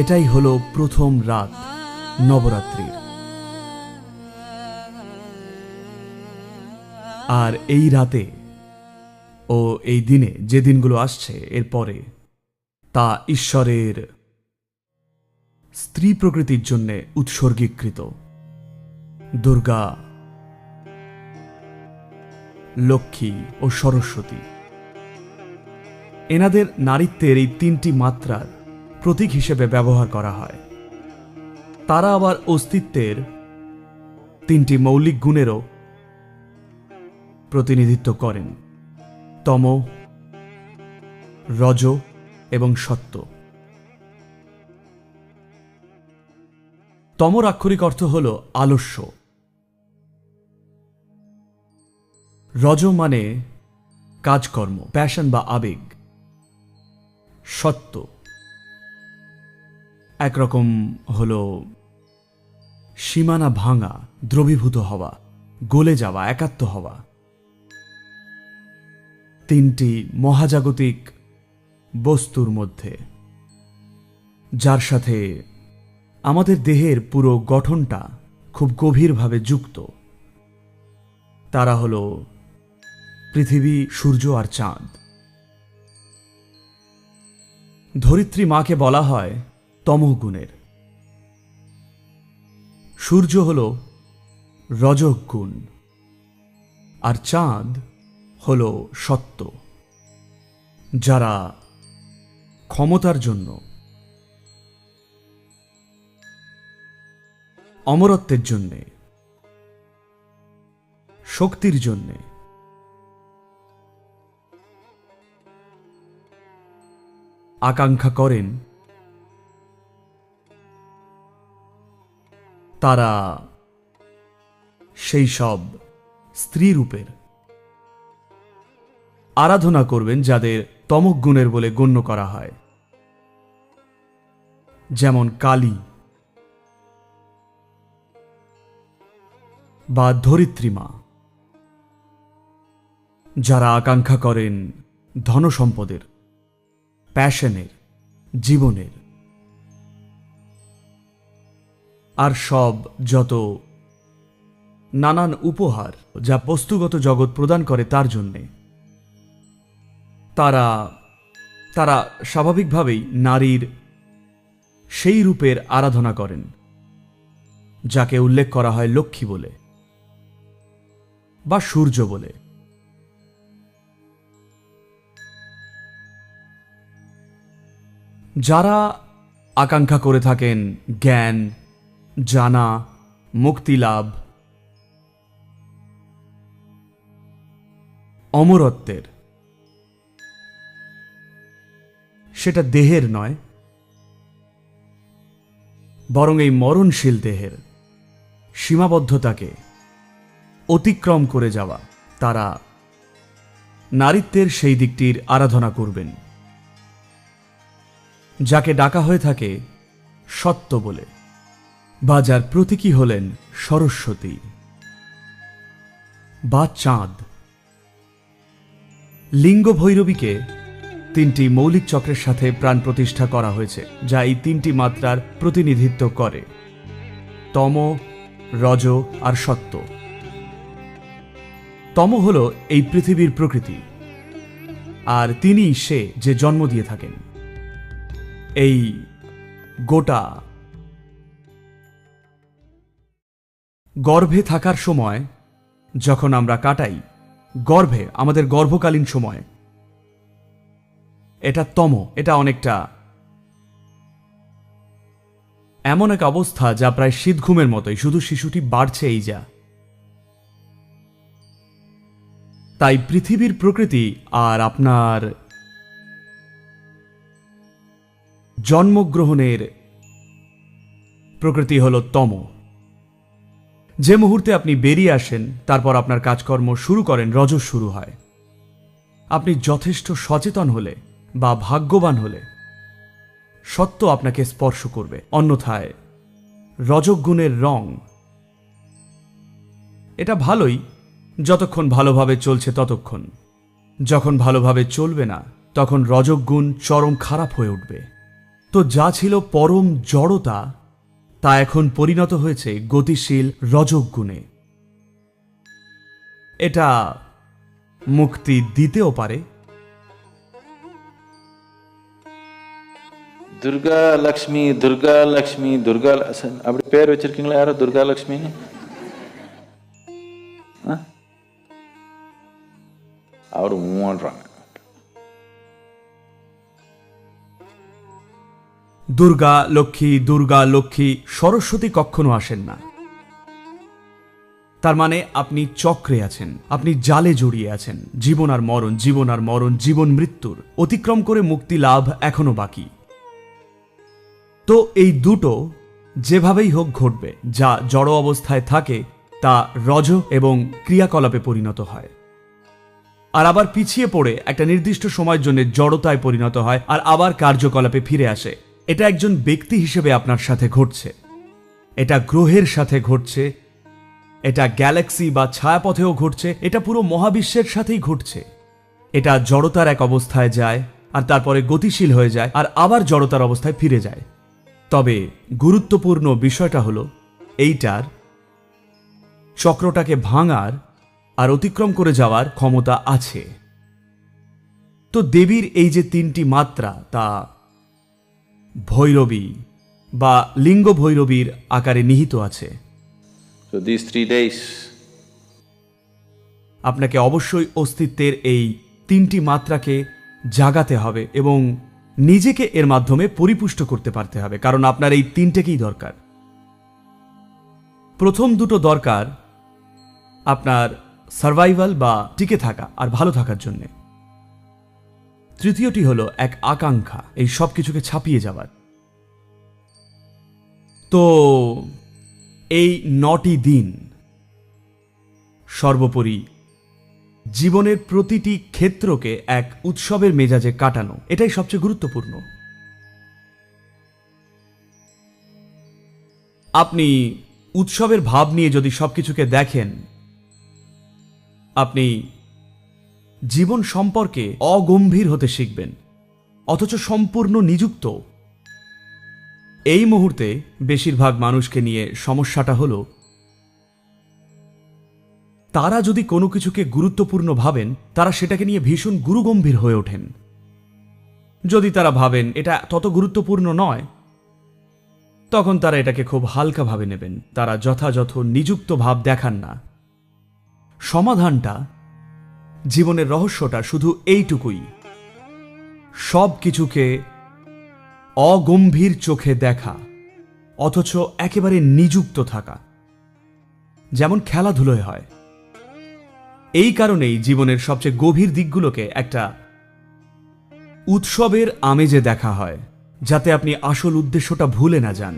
এটাই হলো প্রথম রাত নবরাত্রির। আর এই রাতে ও এই দিনে যে দিনগুলো আসছে এরপরে তা ঈশ্বরের স্ত্রী প্রকৃতির জন্যে উৎসর্গীকৃত। দুর্গা, লক্ষ্মী ও সরস্বতী। এনাদের নারীত্বের এই তিনটি মাত্রার প্রতীক হিসেবে ব্যবহার করা হয়। তারা আবার অস্তিত্বের তিনটি মৌলিক গুণেরও প্রতিনিধিত্ব করেন। তম, রজ এবং সত্য। তমর আক্ষরিক অর্থ হল আলস্য। রজ মানে কাজকর্ম, প্যাশন বা আবেগ। সত্য একরকম হল সীমানা ভাঙা, দ্রবীভূত হওয়া, গলে যাওয়া, একাত্ম হওয়া। তিনটি মহাজাগতিক বস্তুর মধ্যে, যার সাথে আমাদের দেহের পুরো গঠনটা খুব গভীরভাবে যুক্ত। তারা হল পৃথিবী, সূর্য আর চাঁদ। ধরিত্রী মাকে বলা হয় তমগুণের। সূর্য হল রজগুণ আর চাঁদ হল সত্য, যারা ক্ষমতার জন্য, অমরত্বের জন্যে, শক্তির জন্যে। আকাঙ্ক্ষা করেন তারা সেই সব স্ত্রী রূপের আরাধনা করবেন যাদের তমক গুণের বলে গণ্য করা হয়। যেমন কালী বা ধরিত্রীমা যারা আকাঙ্ক্ষা করেন ধনসম্পদের, প্যাশনের, জীবনের আর সব যত নানান উপহার যা বস্তুগত জগৎ প্রদান করে তার জন্যে। তারা তারা স্বাভাবিকভাবেই নারীর সেই রূপের আরাধনা করেন, যাকে উল্লেখ করা হয় লক্ষ্মী বলে বা সূর্য বলে। যারা আকাঙ্ক্ষা করে থাকেন জ্ঞান জানা মুক্তিলাভ অমরত্বের। সেটা দেহের নয়, বরং এই মরণশীল দেহের। সীমাবদ্ধতাকে অতিক্রম করে যাওয়া, তারা নারীত্বের সেই দিকটির আরাধনা করবেন, যাকে ডাকা হয়ে থাকে সত্য বলে। বা যার প্রতীকী হলেন সরস্বতী। বা চাঁদ। লিঙ্গ ভৈরবীকে তিনটি মৌলিক চক্রের সাথে প্রাণ প্রতিষ্ঠা করা হয়েছে, যা এই তিনটি মাত্রার প্রতিনিধিত্ব করে। তম, রজ আর সত্য। তম হল এই পৃথিবীর প্রকৃতি, আর তিনি সে যে জন্ম দিয়ে থাকেন। এই গোটা গর্ভে থাকার সময়, যখন আমরা কাটাই, গর্ভে আমাদের গর্ভকালীন সময়। এটা তম, এটা অনেকটা এমন এক অবস্থা যা প্রায় শীত ঘুমের মতোই, শুধু শিশুটি বাড়ছে এই যা। তাই পৃথিবীর প্রকৃতি আর আপনার জন্মগ্রহণের প্রকৃতি হল তম। যে মুহূর্তে আপনি বেরিয়ে আসেন, তারপর আপনার কাজকর্ম শুরু করেন রজ শুরু হয়। আপনি যথেষ্ট সচেতন হলে বা ভাগ্যবান হলে সত্য আপনাকে স্পর্শ করবে। অন্যথায় রজগুণের রং এটা ভালোই, যতক্ষণ ভালোভাবে চলছে ততক্ষণ। যখন ভালোভাবে চলবে না, তখন রজগুণ চরম খারাপ হয়ে উঠবে। তো যা ছিল পরম জড়তা তা এখন পরিণত হয়েছে গতিশীল রজগুণে এটা মুক্তি দিতেও পারে। দুর্গা লক্ষ্মী দুর্গা লক্ষ্মী, দুর্গা আচ্ছা, আপনি পেয়ার வச்சிருக்கீங்களா யாரோ দুর্গা লক্ষ্মী? அவர் மூவான்றாங்க দুর্গা, লক্ষ্মী দুর্গা, লক্ষ্মী, সরস্বতী কখনো আসেন না। তার মানে আপনি চক্রে আছেন, আপনি জালে জড়িয়ে আছেন। জীবন আর মরণ, জীবন আর মরণ, জীবন মৃত্যুর। অতিক্রম করে মুক্তি লাভ এখনও বাকি। তো এই দুটো যেভাবেই হোক ঘটবে, যা জড় অবস্থায় থাকে, তা রজ এবং ক্রিয়াকলাপে পরিণত হয়। আর আবার পিছিয়ে পড়ে একটা নির্দিষ্ট সময়ের জন্য জড়তায় পরিণত হয়, আর আবার কার্যকলাপে ফিরে আসে। এটা একজন ব্যক্তি হিসেবে আপনার সাথে ঘটছে। এটা গ্রহের সাথে ঘটছে। এটা গ্যালাক্সি বা ছায়াপথেও ঘটছে। এটা পুরো মহাবিশ্বের সাথেই ঘটছে। এটা জড়তার এক অবস্থায় যায়, আর তারপরে গতিশীল হয়ে যায়, আর আবার জড়তার অবস্থায় ফিরে যায়। তবে গুরুত্বপূর্ণ বিষয়টা হলো, এইটার চক্রটাকে ভাঙার আর অতিক্রম করে যাওয়ার ক্ষমতা আছে। তো দেবীর এই যে তিনটি মাত্রা, তা ভৈরবী বা লিঙ্গ ভৈরবীর আকারে নিহিত আছে। আপনাকে অবশ্যই অস্তিত্বের এই তিনটি মাত্রাকে জাগাতে হবে এবং নিজেকে এর মাধ্যমে পরিপুষ্ট করতে পারতে হবে কারণ আপনার এই তিনটেকেই দরকার। প্রথম দুটো দরকার আপনার সার্ভাইভাল বা টিকে থাকা আর ভালো থাকার জন্যে। তৃতীয়টি হলো এক আকাঙ্ক্ষা, এই সব কিছুকে ছাপিয়ে যাওয়ার। তো, এই নটি দিন সর্বোপরি জীবনের প্রতিটি ক্ষেত্রকে এক উৎসবের মেজাজে কাটানো, এটাই সবচেয়ে গুরুত্বপূর্ণ। আপনি উৎসবের ভাব নিয়ে যদি সবকিছুকে দেখেন, আপনি জীবন সম্পর্কে অগম্ভীর হতে শিখবেন। অথচ সম্পূর্ণ নিযুক্ত। এই মুহূর্তে বেশিরভাগ মানুষকে নিয়ে সমস্যাটা হলো, তারা যদি কোনো কিছুকে গুরুত্বপূর্ণ ভাবেন, তারা সেটাকে নিয়ে ভীষণ গুরুগম্ভীর হয়ে ওঠেন। যদি তারা ভাবেন এটা তত গুরুত্বপূর্ণ নয়, তখন তারা এটাকে খুব হালকাভাবে নেবেন। তারা যথাযথ নিযুক্ত ভাব দেখান না। সমাধানটা জীবনের রহস্যটা শুধু এইটুকুই। সব কিছুকে অগম্ভীর চোখে দেখা, অথচ একেবারে নিযুক্ত থাকা, যেমন খেলাধুলোয় হয়। এই কারণেই জীবনের সবচেয়ে গভীর দিকগুলোকে একটা উৎসবের আমেজে দেখা হয়, যাতে আপনি আসল উদ্দেশ্যটা ভুলে না যান।